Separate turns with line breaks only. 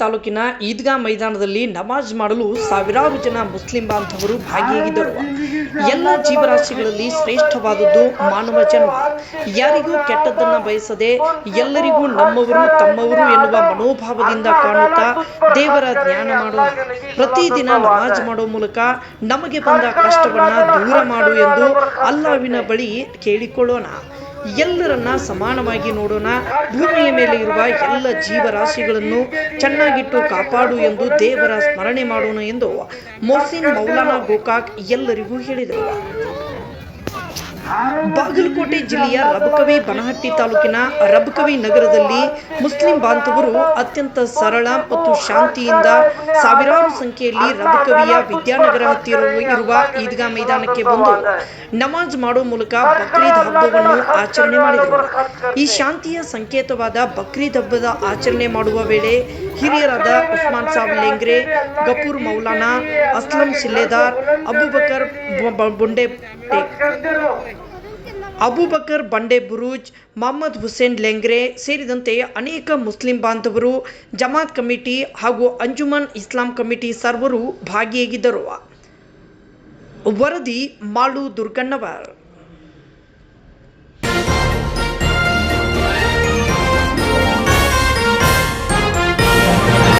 ತಾಲೂಕಿನ ಈದ್ಗಾ ಮೈದಾನದಲ್ಲಿ ನಮಾಜ್ ಮಾಡಲು ಸಾವಿರಾರು ಜನ ಮುಸ್ಲಿಂ ಬಾಂಧವರು ಭಾಗಿಯಾಗಿದ್ದರು. ಎಲ್ಲ ಜೀವರಾಶಿಗಳಲ್ಲಿ ಶ್ರೇಷ್ಠವಾದದ್ದು ಮಾನವ ಜನ್ಮ. ಯಾರಿಗೂ ಕೆಟ್ಟದ್ದನ್ನ ಬಯಸದೆ ಎಲ್ಲರಿಗೂ ನಮ್ಮವರು ತಮ್ಮವರು ಎನ್ನುವ ಮನೋಭಾವದಿಂದ ಕಾಣುತ್ತಾ ದೇವರ ಜ್ಞಾನ ಮಾಡೋಣ ಪ್ರತಿದಿನ ನಮಾಜ್ ಮಾಡೋ ಮೂಲಕ ನಮಗೆ ಬಂದ ಕಷ್ಟವನ್ನ ದೂರ ಮಾಡು ಎಂದು ಅಲ್ಲಾವಿನ ಬಳಿ ಕೇಳಿಕೊಳ್ಳೋಣ. ಎಲ್ಲರನ್ನ ಸಮಾನವಾಗಿ ನೋಡೋಣ. ಭೂಮಿಯ ಮೇಲೆ ಇರುವ ಎಲ್ಲ ಜೀವರಾಶಿಗಳನ್ನು ಚೆನ್ನಾಗಿಟ್ಟು ಕಾಪಾಡು ಎಂದು ದೇವರ ಸ್ಮರಣೆ ಮಾಡೋಣ ಎಂದು ಮೊಹಸಿನ್ ಮೌಲಾನಾ ಗೋಕಾಕ್ ಎಲ್ಲರಿಗೂ ಹೇಳಿದರು. ಬಾಗಲಕೋಟೆ ಜಿಲ್ಲೆಯ ರಬಕವಿ ಬನಹಟ್ಟಿ ತಾಲೂಕಿನ ರಬಕವಿ ನಗರದಲ್ಲಿ ಮುಸ್ಲಿಂ ಬಾಂಧವರು ಅತ್ಯಂತ ಸರಳ ಮತ್ತು ಶಾಂತಿಯಿಂದ ಸಾವಿರಾರು ಸಂಖ್ಯೆಯಲ್ಲಿ ರಬಕವಿಯ ವಿದ್ಯಾನಗರ ಹತ್ತಿರ ಇರುವ ಈದ್ಗಾ ಮೈದಾನಕ್ಕೆ ಬಂದು ನಮಾಜ್ ಮಾಡುವ ಮೂಲಕ ಬಕ್ರೀದ್ ಹಬ್ಬವನ್ನು ಆಚರಣೆ ಮಾಡಿದರು. ಈ ಶಾಂತಿಯ ಸಂಕೇತವಾದ ಬಕ್ರೀದ್ ಹಬ್ಬದ ಆಚರಣೆ ಮಾಡುವ ವೇಳೆ ಹಿರಿಯರಾದ ಉಸ್ಮಾನ್ ಸಾಬ್ ಲೆಂಗ್ರೆ, ಗಫೂರ್ ಮೌಲಾನಾ, ಅಸ್ಲಂ ಶಿಲ್ಲೆದಾರ್, ಅಬುಬಕರ್ ಬೊಂಡೆ ಅಬೂಬಕರ್ ಬಂಡೆ ಬುರುಜ್, ಮೊಹಮ್ಮದ್ ಹುಸೇನ್ ಲೆಂಗ್ರೆ ಸೇರಿದಂತೆ ಅನೇಕ ಮುಸ್ಲಿಂ ಬಾಂಧವರು, ಜಮಾತ್ ಕಮಿಟಿ ಹಾಗೂ ಅಂಜುಮನ್ ಇಸ್ಲಾಂ ಕಮಿಟಿ ಸರ್ವರು ಭಾಗಿಯಾಗಿದ್ದರು. ವರದಿ ಮಾಳು ದುರ್ಗಣ್ಣವರ್.